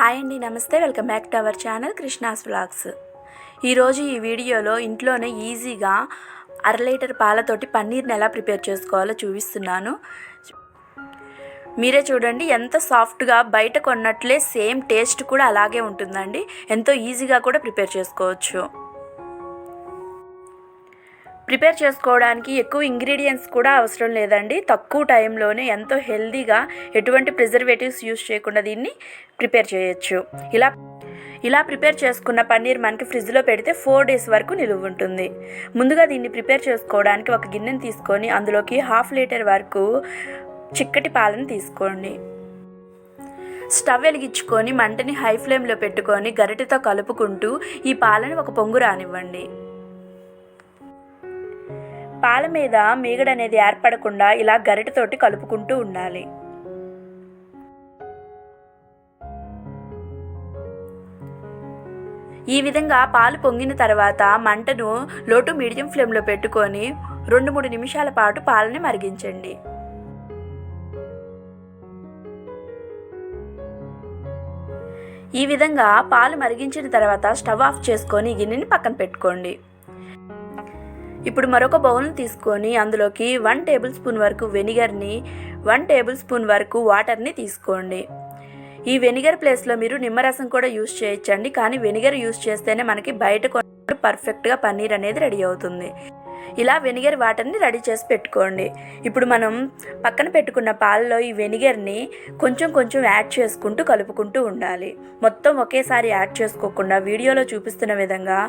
Hi అండి నమస్తే. Welcome back to our channel Krishna's vlogs. ఈరోజు ఈ వీడియోలో ఇంట్లోనే ఈజీగా అర లీటర్ పాలతోటి పన్నీర్ని ఎలా ప్రిపేర్ చేసుకోవాలో చూపిస్తున్నాను. మీరే చూడండి ఎంత సాఫ్ట్గా బయట కొన్నట్లే సేమ్ టేస్ట్ కూడా అలాగే ఉంటుందండి. ఎంతో ఈజీగా కూడా ప్రిపేర్ చేసుకోవచ్చు. ప్రిపేర్ చేసుకోవడానికి ఎక్కువ ఇంగ్రీడియంట్స్ కూడా అవసరం లేదండి. తక్కువ టైంలోనే ఎంతో హెల్దీగా ఎటువంటి ప్రిజర్వేటివ్స్ యూస్ చేయకుండా దీన్ని ప్రిపేర్ చేయొచ్చు. ఇలా ఇలా ప్రిపేర్ చేసుకున్న పన్నీర్ మనకి ఫ్రిడ్జ్లో పెడితే ఫోర్ డేస్ వరకు నిలువ ఉంటుంది. ముందుగా దీన్ని ప్రిపేర్ చేసుకోవడానికి ఒక గిన్నెని తీసుకొని అందులోకి హాఫ్ లీటర్ వరకు చిక్కటి పాలను తీసుకోండి. స్టవ్ వెలిగించుకొని మంటని హై ఫ్లేమ్లో పెట్టుకొని గరిటెతో కలుపుకుంటూ ఈ పాలను ఒక పొంగు రానివ్వండి. పాల మీద మీగడ అనేది ఏర్పడకుండా ఇలా గరిటతోటి కలుపుకుంటూ ఉండాలి. ఈ విధంగా పాలు పొంగిన తర్వాత మంటను లోటు మీడియం ఫ్లేమ్లో పెట్టుకొని రెండు మూడు నిమిషాల పాటు పాలని మరిగించండి. ఈ విధంగా పాలు మరిగించిన తర్వాత స్టవ్ ఆఫ్ చేసుకొని గిన్నెని పక్కన పెట్టుకోండి. ఇప్పుడు మరొక బౌల్ని తీసుకొని అందులోకి వన్ టేబుల్ స్పూన్ వరకు వెనిగర్ని వన్ టేబుల్ స్పూన్ వరకు వాటర్ని తీసుకోండి. ఈ వెనిగర్ ప్లేస్లో మీరు నిమ్మరసం కూడా యూస్ చేయొచ్చండి కానీ వెనిగర్ యూస్ చేస్తేనే మనకి బయట కొన్నప్పుడు పర్ఫెక్ట్గా పన్నీర్ అనేది రెడీ అవుతుంది. ఇలా వెనిగర్ వాటర్ని రెడీ చేసి పెట్టుకోండి. ఇప్పుడు మనం పక్కన పెట్టుకున్న పాలలో ఈ వెనిగర్ని కొంచెం కొంచెం యాడ్ చేసుకుంటూ కలుపుకుంటూ ఉండాలి. మొత్తం ఒకేసారి యాడ్ చేసుకోకుండా వీడియోలో చూపిస్తున్న విధంగా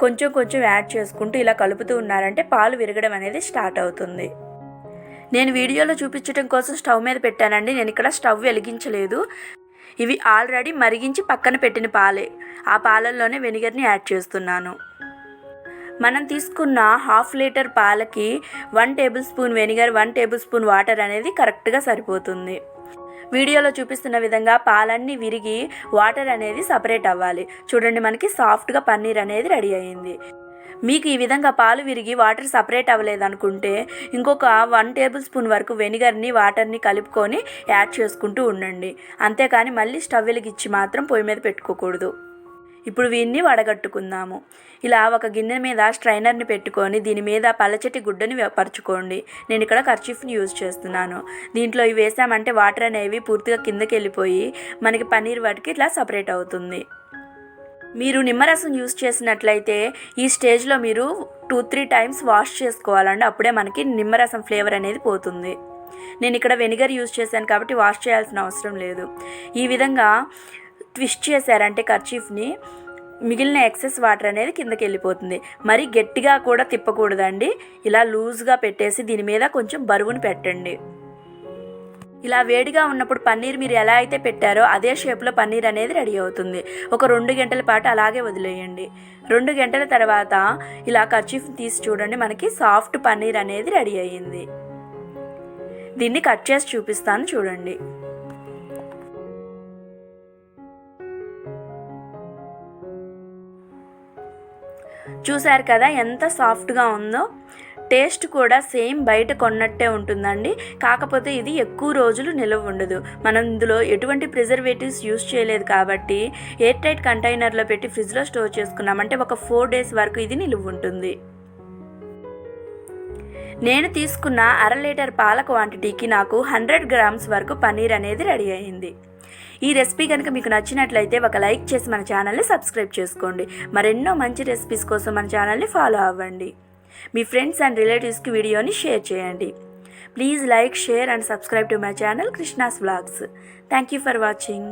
కొంచెం కొంచెం యాడ్ చేసుకుంటూ ఇలా కలుపుతూ ఉన్నారంటే పాలు విరగడం అనేది స్టార్ట్ అవుతుంది. నేను వీడియోలో చూపించడం కోసం స్టవ్ మీద పెట్టానండి. నేను ఇక్కడ స్టవ్ వెలిగించలేదు. ఇవి ఆల్రెడీ మరిగించి పక్కన పెట్టిన పాలే. ఆ పాలల్లోనే వెనిగర్ని యాడ్ చేస్తున్నాను. మనం తీసుకున్న హాఫ్ లీటర్ పాలకి one tablespoon vinegar one tablespoon water అనేది కరెక్ట్గా సరిపోతుంది. వీడియోలో చూపిస్తున్న విధంగా పాలన్నీ విరిగి వాటర్ అనేది సపరేట్ అవ్వాలి. చూడండి మనకి సాఫ్ట్గా పన్నీర్ అనేది రెడీ అయ్యింది మీకు ఈ విధంగా పాలు విరిగి వాటర్ సపరేట్ అవ్వలేదనుకుంటే ఇంకొక వన్ టేబుల్ స్పూన్ వరకు వెనిగర్ని వాటర్ని కలుపుకొని యాడ్ చేసుకుంటూ ఉండండి. అంతేకాని మళ్ళీ స్టవ్ వెలిగిచ్చి మాత్రం పొయ్యి మీద పెట్టుకోకూడదు. ఇప్పుడు వీన్ని వడగట్టుకుందాము. ఇలా ఒక గిన్నె మీద స్ట్రైనర్ని పెట్టుకొని దీని మీద పలచటి గుడ్డని పరుచుకోండి. నేను ఇక్కడ కర్చీఫ్ని యూజ్ చేస్తున్నాను. దీంట్లో ఇవి వేసామంటే వాటర్ అనేవి పూర్తిగా కిందకి వెళ్ళిపోయి మనకి పన్నీర్ వాటికి ఇట్లా సపరేట్ అవుతుంది. మీరు నిమ్మరసం యూస్ చేసినట్లయితే ఈ స్టేజ్లో మీరు టూ త్రీ టైమ్స్ వాష్ చేసుకోవాలండి. అప్పుడే మనకి నిమ్మరసం ఫ్లేవర్ అనేది పోతుంది. నేను ఇక్కడ వెనిగర్ యూస్ చేశాను కాబట్టి వాష్ చేయాల్సిన అవసరం లేదు. ఈ విధంగా ట్విస్ట్ చేశారంటే కర్చీఫ్ని మిగిలిన ఎక్సెస్ వాటర్ అనేది కిందకి వెళ్ళిపోతుంది మరి గట్టిగా కూడా తిప్పకూడదండి. ఇలా లూజ్గా పెట్టేసి దీని మీద కొంచెం బరువును పెట్టండి. ఇలా వేడిగా ఉన్నప్పుడు పన్నీర్ మీరు ఎలా అయితే పెట్టారో అదే షేప్లో పన్నీర్ అనేది రెడీ అవుతుంది. ఒక రెండు గంటల పాటు అలాగే వదిలేయండి. రెండు గంటల తర్వాత ఇలా కర్చీఫ్ తీసి చూడండి మనకి సాఫ్ట్ పన్నీర్ అనేది రెడీ అయ్యింది. దీన్ని కట్ చేసి చూపిస్తాను చూడండి. చూశారు కదా ఎంత సాఫ్ట్గా ఉందో. టేస్ట్ కూడా సేమ్ బయట కొన్నట్టే ఉంటుందండి. కాకపోతే ఇది ఎక్కువ రోజులు నిల్వ ఉండదు. మనం ఇందులో ఎటువంటి ప్రిజర్వేటివ్స్ యూస్ చేయలేదు కాబట్టి ఎయిర్ టైట్ కంటైనర్లో పెట్టి ఫ్రిడ్జ్లో స్టోర్ చేసుకున్నామంటే ఒక ఫోర్ డేస్ వరకు ఇది నిలువ ఉంటుంది. నేను తీసుకున్న అర లీటర్ పాల క్వాంటిటీకి నాకు హండ్రెడ్ గ్రామ్స్ వరకు పన్నీర్ అనేది రెడీ అయింది. ఈ రెసిపీ కనుక మీకు నచ్చినట్లయితే ఒక లైక్ చేసి మన ఛానల్ని సబ్స్క్రైబ్ చేసుకోండి. మరెన్నో మంచి రెసిపీస్ కోసం మన ఛానల్ని ఫాలో అవ్వండి. మీ ఫ్రెండ్స్ అండ్ రిలేటివ్స్కి వీడియోని షేర్ చేయండి. Please like share and subscribe to my channel Krishna's vlogs. Thank you for watching.